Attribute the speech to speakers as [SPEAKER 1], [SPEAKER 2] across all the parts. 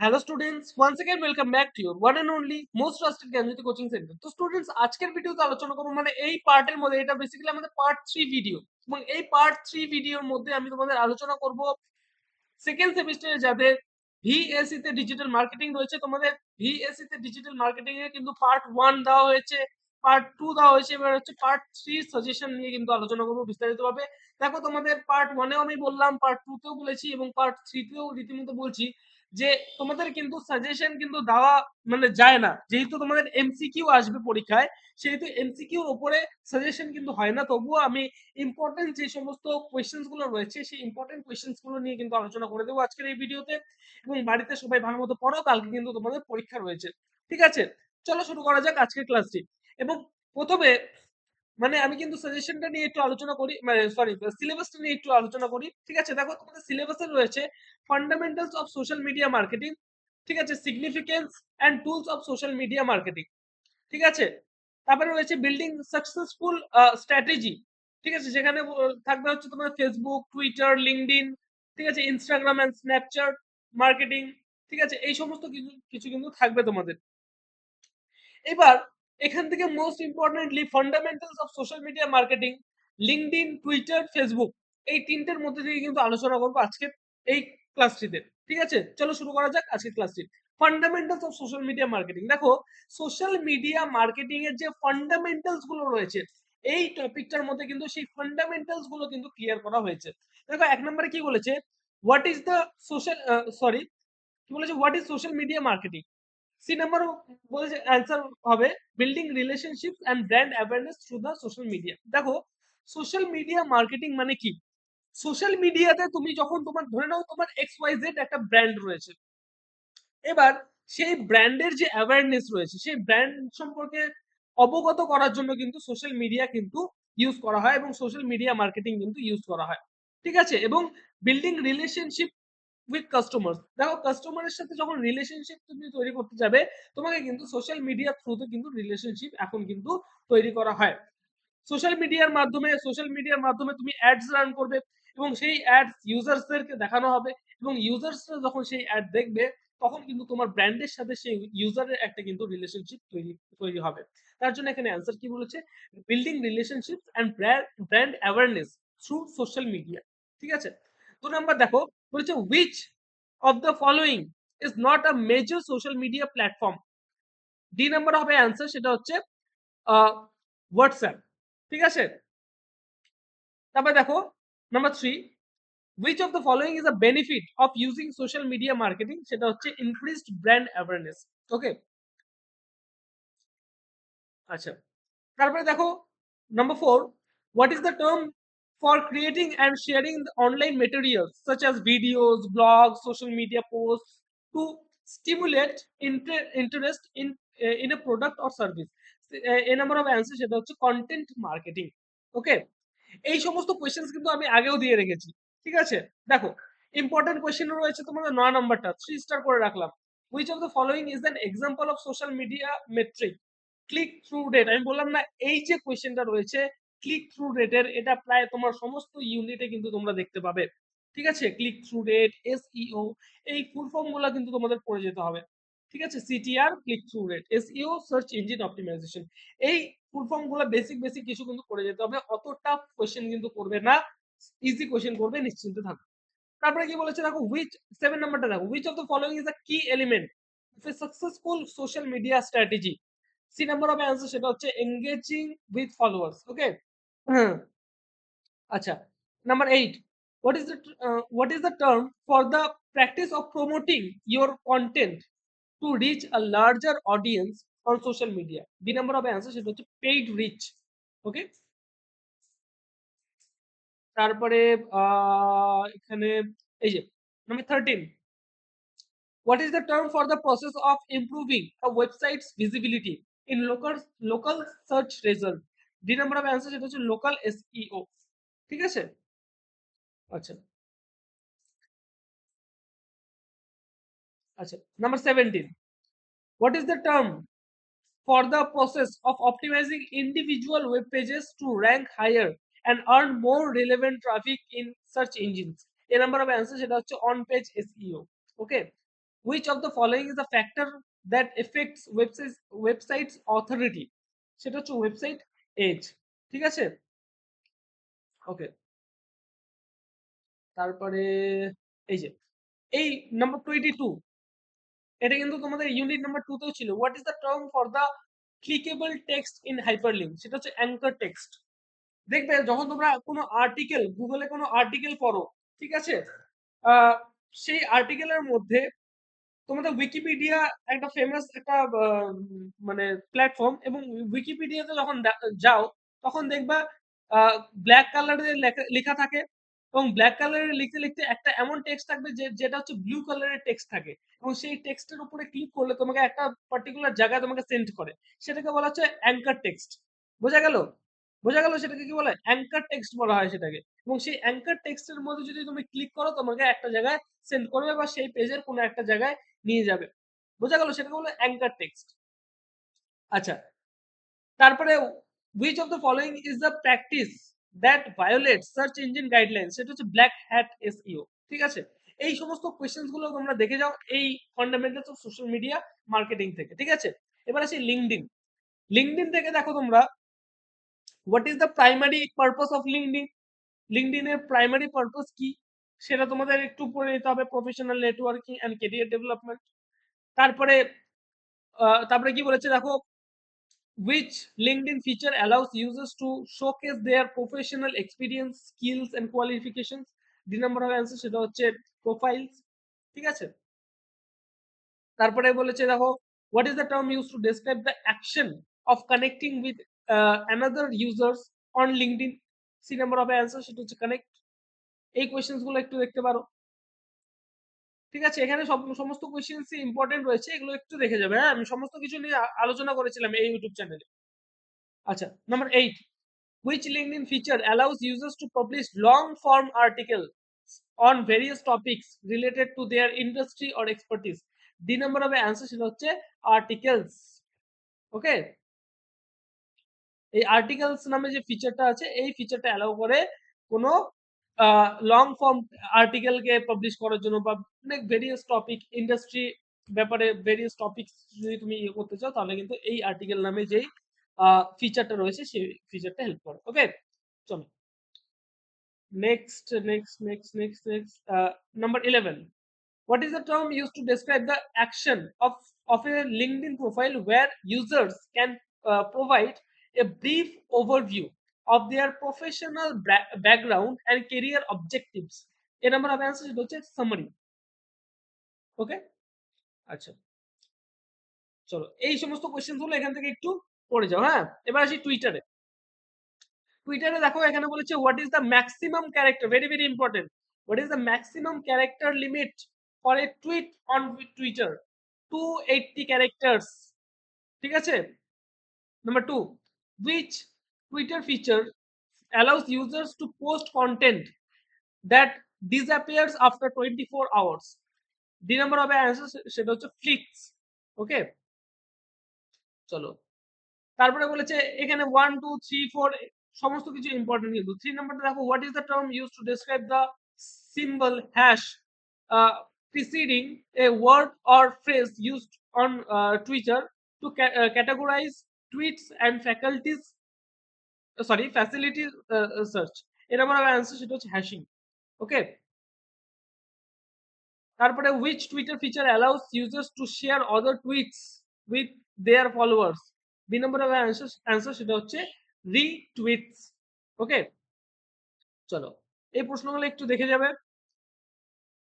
[SPEAKER 1] hello students once again welcome back to your one and only most trusted Gyanjyoti coaching centre তো students আজকের ভিডিওতে আলোচনা করবো মানে এই পার্টের মধ্যে এটা বেসিক্যালি আমাদের পার্ট থ্রি ভিডিও এবং এই পার্ট থ্রি ভিডিওর মধ্যে আমি তোমাদের আলোচনা করব সেকেন্ড সেমিস্টারে যাদের ভিএসসি তে ডিজিটাল মার্কেটিং রয়েছে তোমাদের ভিএসসি তে ডিজিটাল মার্কেটিং এ কিন্তু পার্ট ওয়ান দেওয়া হয়েছে পার্ট টু দেওয়া হয়েছে এবার হচ্ছে পার্ট থ্রি সাজেশন নিয়ে কিন্তু আলোচনা করবো বিস্তারিতভাবে দেখো তোমাদের পার্ট ওয়ানেও আমি বললাম পার্ট টু তেও বলেছি এবং পার্ট থ্রিতেও রীতিমতো বলছি যে তোমাদের কিন্তু সাজেশন কিন্তু দেওয়া মানে যায় না। যেহেতু তোমাদের এমসিকিউ আসবে পরীক্ষায়, সেহেতু এমসিকিউর উপরে সাজেশন কিন্তু হয় না। তবুও আমি ইম্পর্টেন্ট যে সমস্ত কোয়েশ্চেন্সগুলো রয়েছে, সেই ইম্পর্টেন্ট কোয়েশ্চেন্সগুলো নিয়ে কিন্তু আলোচনা করে দেবো আজকের এই ভিডিওতে। এবং বাড়িতে সবাই ভালো মতো পড়ো, কালকে কিন্তু তোমাদের পরীক্ষা রয়েছে। ঠিক আছে? চলো শুরু করা যাক আজকের ক্লাসটি এবং প্রথমে মানে আমি কিন্তু সাজেশনটা নিয়ে একটু আলোচনা করি মানে সরি সিলেবাসটা নিয়ে একটু আলোচনা করি, ঠিক আছে? দেখো, তোমাদের সিলেবাসে রয়েছে fundamentals of social media marketing ঠিক আছে? Significance and tools of social media marketing ঠিক আছে? তারপরে রয়েছে বিল্ডিং সাকসেসফুল স্ট্র্যাটেজি ঠিক আছে? যেখানে থাকবে হচ্ছে তোমার ফেসবুক টুইটার লিঙ্কডিন ঠিক আছে? ইনস্টাগ্রাম অ্যান্ড স্ন্যাপচ্যাট মার্কেটিং ঠিক আছে? এই সমস্ত কিছু কিছু কিন্তু থাকবে তোমাদের। এবার এখান থেকে most importantly fundamentals of social media marketing LinkedIn Twitter Facebook এই তিনটের মধ্যে থেকে কিন্তু আলোচনা করব আজকের এই ক্লাসটিতে ঠিক আছে? চলো শুরু করা যাক আজকের ক্লাসটি fundamentals of social media marketing দেখো সোশ্যাল মিডিয়া মার্কেটিং এর যে ফান্ডামেন্টালসগুলো রয়েছে, এই টপিকটার মধ্যে কিন্তু সেই ফান্ডামেন্টালসগুলো কিন্তু ক্লিয়ার করা হয়েছে। দেখো, এক নম্বরে কি বলেছে? What is the social sorry কি বলেছে? What is social media marketing C number বলেছে অ্যান্সার হবে building relationship and brand awareness through the social media দেখো সোশ্যাল মিডিয়া মার্কেটিং মানে কি? সোশ্যাল মিডিয়াতে তুমি যখন তোমার, ধরে নাও তোমার এক্স ওয়াই জেড একটা ব্র্যান্ড রয়েছে। এবার সেই ব্র্যান্ডের যে অ্যাওয়ারনেস রয়েছে, সেই ব্র্যান্ড সম্পর্কে অবগত করার জন্য কিন্তু সোশ্যাল মিডিয়া কিন্তু ইউজ করা হয় এবং সোশ্যাল মিডিয়া মার্কেটিং কিন্তু ইউজ করা হয়। ঠিক আছে? এবং বিল্ডিং রিলেশনশিপ উইথ কাস্টমার দেখো কাস্টমারের সাথে যখন রিলেশনশিপ তুমি তৈরি করতে যাবে, তোমাকে কিন্তু সোশ্যাল মিডিয়ার থ্রুতে কিন্তু রিলেশনশিপ এখন কিন্তু তৈরি করা হয়। সোশ্যাল মিডিয়ার মাধ্যমে সোশ্যাল মিডিয়ার মাধ্যমে তুমি অ্যাডস রান করবে এবং সেই অ্যাডস ইউজার্সদেরকে দেখানো হবে এবং ইউজার্সরা যখন সেই অ্যাড দেখবে, তখন কিন্তু তোমার ব্র্যান্ডের সাথে সেই ইউজারের একটা কিন্তু রিলেশনশিপ তৈরি তৈরি হবে। তার জন্য এখানে অ্যান্সার কি বলেছে? Building relationship and brand awareness through social media ঠিক আছে? দু নাম্বার দেখো বলেছে which of the following is not a major social media platform D number হবে অ্যান্সার সেটা হচ্ছে হোয়াটসঅ্যাপ ঠিক আছে? তারপরে দেখো number three which of the following is a benefit of using social media marketing? সেটা হচ্ছে, increased brand awareness ওকে আচ্ছা। তারপরে দেখো number four what is the term for creating and sharing online materials such as videos blogs social media posts to stimulate inter interest in uh, in a product or service a number of answers সেটা হচ্ছে content marketing ওকে এই সমস্ত questions কিন্তু আমি আগেও দিয়ে রেখেছি ঠিক আছে দেখো ইম্পর্টেন্ট কোয়েশ্চেন রয়েছে তোমাদের নয় নাম্বারটা থ্রি স্টার করে রাখলাম which of the following is an example of social media metric click through rate আমি বললাম না এই যে কোয়েশ্চেনটা রয়েছে ক্লিক থ্রু রেটের এটা প্রায় তোমার সমস্ত ইউনিটে কিন্তু তোমরা দেখতে পাবে। ঠিক আছে? ক্লিক থ্রু রেট এসইও এই ফুল ফর্মগুলা কিন্তু তোমাদের পড়ে যেতে হবে। ঠিক আছে? CTR click through rate SEO search engine optimization এই ফুল ফর্মগুলো বেসিক বেসিক কিছু কিন্তু করে যেতে হবে। অত টাফ কোয়েশ্চেন কিন্তু করবে না। ইজি কোয়েশ্চেন করবে, নিশ্চিন্তে থাকো তারপরে কি বলেছে? দেখো উইচ সেভেন নাম্বারটা দেখো। Which of the following is a key element of a successful social media strategy C number of answer সেটা হচ্ছে engaging with followers okay আচ্ছা number eight what is the uh, what is the term for the practice of promoting your content to reach a larger audience on social media the number of answers সেটা হচ্ছে paid reach ওকে তারপরে এখানে এই যে number thirteen what is the term for the process of improving a website's visibility in local local search result d number of answer সেটা হচ্ছে local SEO ঠিক আছে আচ্ছা আচ্ছা number 17 what is the term for the process of optimizing individual web pages to rank higher and earn more relevant traffic in search engines a number of answers সেটা হচ্ছে on page SEO okay which of the following is a factor that affects websites websites authority সেটা হচ্ছে website age ঠিক আছে? ওকে তারপরে এই যে, এই নাম্বার টোয়েন্টি টু এটা কিন্তু তোমাদের ইউনিট নাম্বার টু তেও ছিল। What is the term for the clickable text in hyperlink সেটা হচ্ছে অ্যাঙ্কার টেক্সট দেখবে যখন তোমরা কোনো আর্টিকেল গুগলে কোনো আর্টিকেল পড়ো, ঠিক আছে? সেই আর্টিকেলের মধ্যে তোমাদের উইকিপিডিয়া একটা ফেমাস একটা মানে প্ল্যাটফর্ম এবং উইকিপিডিয়াতে যখন যাও, তখন দেখবা ব্ল্যাক কালারের লেখা থাকে এবং ব্ল্যাক কালারের লিখতে লিখতে একটা এমন টেক্সট থাকবে যে, যেটা হচ্ছে ব্লু কালারের টেক্সট থাকে এবং সেই টেক্সটের উপরে ক্লিক করলে তোমাকে একটা পার্টিকুলার জায়গায় তোমাকে সেন্ড করে। সেটাকে বলা হচ্ছে অ্যাঙ্কার টেক্সট বোঝা গেল? বোঝা গেল সেটাকে কি বলে? অ্যাঙ্কার টেক্সট বলা হয় সেটাকে। এবং সেই অ্যাঙ্কার টেক্সটের মধ্যে যদি তুমি ক্লিক করো, তোমাকে একটা জায়গায় সেন্ড করবে বা সেই পেজের কোনো একটা জায়গায় নিয়ে যাবে। বোঝা গেল সেটাকে বলে অ্যাঙ্কার টেক্সট আচ্ছা তারপরে which of the following is the practice that violate search engine guidelines? সেটা হচ্ছে ব্ল্যাক হ্যাট এসইও ঠিক আছে? এই সমস্ত কোয়েশ্চেন্সগুলো তোমরা দেখে যাও এই fundamentals of social media marketing থেকে, ঠিক আছে? এবার আসি লিঙ্কডিন লিঙ্কডিন থেকে দেখো তোমরা what is the primary purpose of LinkedIn LinkedIn এর প্রাইমারি পারপাস কি? সেটা তোমাদের একটু পড়ে নিতে হবে professional networking and career development তারপরে তারপরে কি বলেছে দেখো? Which LinkedIn feature allows users to showcase their professional experience, skills and qualifications. দুই নম্বর হবে অ্যান্সার সেটা হচ্ছে প্রোফাইলস ঠিক আছে? তারপরে বলেছে দেখো what is the term use to describe the action of connecting with another users on LinkedIn C number হবে অ্যান্সার সেটা হচ্ছে কানেক্ট এই কোয়েশ্চেন্সগুলো একটু দেখতে পারো। ঠিক আছে, এখানে সব, সমস্ত কোয়েশ্চেন্স ইম্পর্টেন্ট রয়েছে, এগুলো একটু দেখে যাবে হ্যাঁ? আমি সমস্ত কিছু নিয়ে আলোচনা করেছিলাম এই ইউটিউব চ্যানেলে আচ্ছা number eight which LinkedIn feature allows users to publish long form articles on various topics related to their industry or expertise? D number হবে অ্যান্সার সেটা হচ্ছে আর্টিকেলস ওকে এই আর্টিকেলস নামে যে ফিচারটা আছে এই ফিচারটা অ্যালাউ করে কোনো লং ফর্ম আর্টিকেলকে পাবলিশ করার জন্য বা অনেক ভেরিয়াস টপিক ইন্ডাস্ট্রি ব্যাপারে ভেরিয়াস টপিক যদি তুমি ইয়ে করতে চাও তাহলে কিন্তু এই আর্টিকেল নামে যেই ফিচারটা রয়েছে সেই ফিচারটা হেল্প করে ওকে চলো। Next next next next next number eleven What is the term used to describe the action of, of a LinkedIn profile where users can uh, provide a brief overview of their professional background and career objectives? A number of answers হচ্ছে summary. Okay আচ্ছা। চলো, এই সমস্ত কোয়েশ্চেনগুলো এখান থেকে একটু পড়ে যাও হ্যাঁ? এবার আসি টুইটারে টুইটারে দেখো, এখানে বলেছে what is the maximum character very very important what is the maximum character limit for a tweet on Twitter two eighty characters ঠিক আছে? Number two which Twitter feature allows users to post content that disappears after 24 hours. D number হবে সেটা হচ্ছে flicks ওকে চলো। তারপরে বলেছে এখানে one two three four সমস্ত কিছু ইম্পর্টেন্ট কিন্তু। থ্রি নাম্বারটা দেখো what is the term use to describe the symbol hash preceding a word or phrase used on uh, Twitter to ca- uh, categorize tweets and faculties uh, sorry facility uh, uh, search. এর আমার answer সেটা হচ্ছে hashing okay তারপরে which Twitter feature allows users to share other tweets with their followers? B number answer answer সেটা হচ্ছে রিটুইটস ওকে চলো এই প্রশ্নগুলো একটু দেখে যাবে।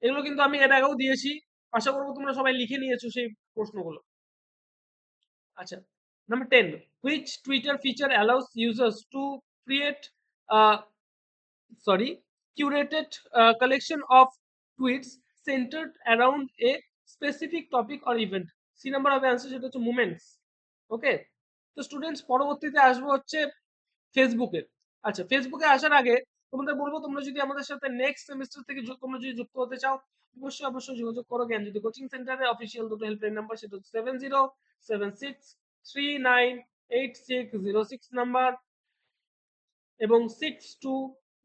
[SPEAKER 1] এগুলো কিন্তু আমি এর আগেও দিয়েছি। আশা করব তোমরা সবাই লিখে নিয়েছো সেই প্রশ্নগুলো। আচ্ছা number ten which Twitter feature allows users to create sorry curated uh, collection of tweets centered around a specific topic or event? C number হবে অ্যান্সার সেটা হচ্ছে মুমেন্টস ওকে তো স্টুডেন্টস পরবর্তীতে আসব হচ্ছে ফেসবুকে আচ্ছা ফেসবুকে আসার আগে তোমাদের বলব তোমরা যদি আমাদের সাথে নেক্সট সেমিস্টার থেকে তোমরা যদি যুক্ত হতে চাও অবশ্যই অবশ্যই যোগাযোগ করো। জ্ঞান যদি কোচিং সেন্টারে অফিসিয়াল দুটো হেল্পলাইন নাম্বার সেটা হচ্ছে seven zero seven six three nine eight six zero six number এবং six two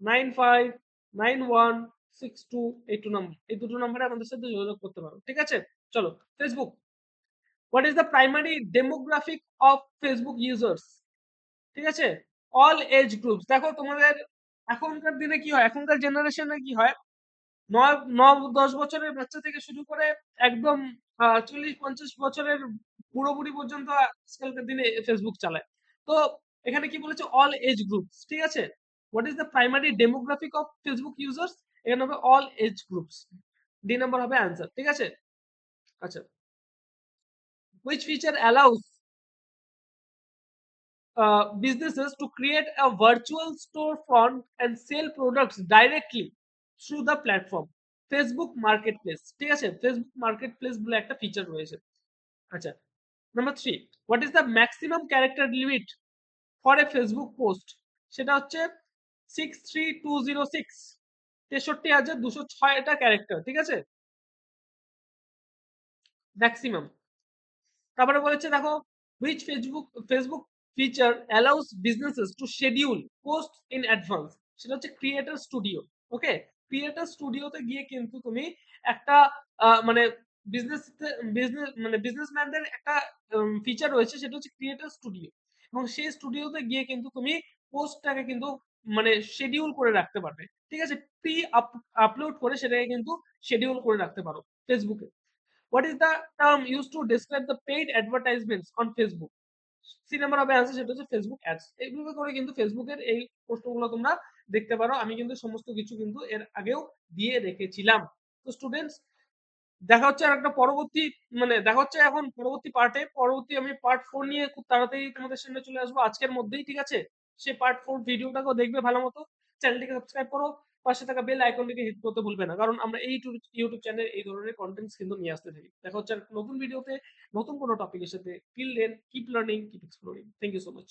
[SPEAKER 1] nine five nine one six two eight two number এই দুটো নাম্বারে আমাদের সাথে যোগাযোগ করতে পারো ঠিক আছে? চলো Facebook what is the primary demographic of Facebook users ঠিক আছে? অল এজ গ্রুপস দেখো তোমাদের এখনকার দিনে কি হয়? এখনকার জেনারেশনে কি হয়? নয়, ন, দশ বছরের বাচ্চা থেকে শুরু করে একদম চল্লিশ, পঞ্চাশ বছরের বুড়ি পর্যন্ত আজকালকার দিনে ফেসবুক চালায়। তো এখানে কি বলেছে? অল এজ গ্রুপস ঠিক আছে? What is the primary demographic of Facebook users এখানে হবে all age groups D number হবে অ্যান্সার ঠিক আছে? আচ্ছা। Which feature allows uh, businesses to create a virtual storefront and sell products directly through the platform? Facebook marketplace ঠিক আছে? Facebook marketplace বলে একটা ফিচার রয়েছে। আচ্ছা number three what is the maximum character limit for a Facebook post সেটা হচ্ছে six three two zero six তেষট্টি হাজার দুশো ছয়টা ক্যারেক্টার ঠিক আছে? ম্যাক্সিমাম তারপরে বলেছে, দেখো, which Facebook Facebook feature allows businesses to schedule post in advance সেটা হচ্ছে ক্রিয়েটার স্টুডিও ওকে ক্রিয়েটার স্টুডিওতে গিয়ে কিন্তু তুমি একটা মানে বিজনেস বিজনেস মানে বিজনেসম্যানদের একটা ফিচার রয়েছে, সেটা হচ্ছে ক্রিয়েটার স্টুডিও এবং সেই স্টুডিওতে গিয়ে কিন্তু তুমি পোস্টটাকে কিন্তু মানে শিডিউল করে রাখতে পারবে। ঠিক আছে? প্রি আপলোড করে সেটাকে কিন্তু শিডিউল করে রাখতে পারো ফেসবুকে what is the term used to describe the paid advertisements on Facebook? C number হবে অ্যান্সার সেটা হচ্ছে ফেসবুক অ্যাডস এইভাবে করে কিন্তু ফেসবুকের এই প্রশ্নগুলো তোমরা দেখতে পারো। আমি কিন্তু সমস্ত কিছু কিন্তু এর আগেও দিয়ে রেখেছিলাম। তো স্টুডেন্টস দেখা হচ্ছে আর একটা পরবর্তী মানে দেখা হচ্ছে এখন পরবর্তী পার্টে পরবর্তী আমি পার্ট ফোর নিয়ে খুব তাড়াতাড়ি তোমাদের সামনে চলে আসব আজকের মধ্যেই, ঠিক আছে? সে পার্ট ফোর ভিডিওটাকেও দেখবে ভালো মতো চ্যানেলটিকে সাবস্ক্রাইব করো, পাশে থাকা বেল আইকনটিকে হিট করতে ভুলবে না, কারণ আমরা এই ইউটিউব চ্যানেল এই ধরনের কন্টেন্টস কিন্তু নিয়ে আসতে থাকি। দেখা হচ্ছে নতুন ভিডিওতে নতুন কোনো টপিকের সাথে till then keep learning keep exploring thank you so much